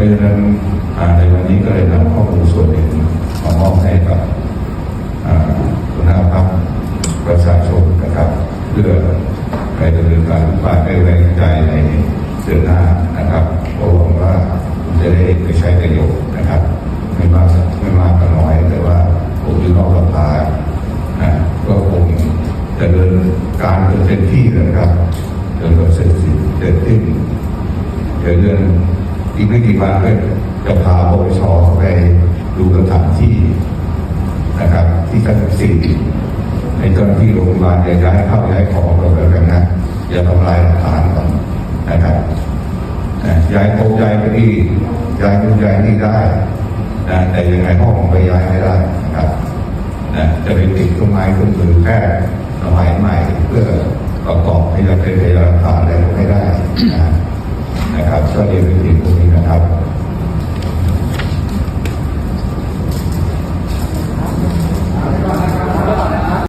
ราะฉะนั้นในวันนี้ก็เลยนำข้อมูลส่วนหนึ่งมามอบให้กับคุณภาพประชาชนนะครับ เพื่อไปดำเนินการปาไปแรงใจในเดือนหน้านะครับก็หวังว่าจะได้ไปใช้ประโยชน์นะครับ ไม่มากไม่มากก็น้อยแต่ว่าผมอยู่นอกสภานะก็คงจะเดินการเต็มที่นะครับจนกว่าเสร็จสิ้นเสร็จสิ้นเดี๋ยวเดือน อีกไม่กี่วันก็จะพาปปชไปดูสถานที่นะครับ ที่ชั้นสี่ในเจ้าหน้าที่โรงพยาบาลจะย้ายเข้าย้ายของเราแล้วกันนะอย่าทำลายหลักฐานก่อนนะครับย้ายโต๊ะย้ายไปที่ย้ายนู่นย้ายนี่ได้นะแต่ยังไงห้องไปย้ายไม่ได้นะครับนะจะไปติดเครื่องไม้เครื่องมือแพทย์สมัยใหม่เพื่อประกอบพยาเป็นพยานหลักฐานอะไรไม่ได้นะครับก็เรียนเป็นสิ่ง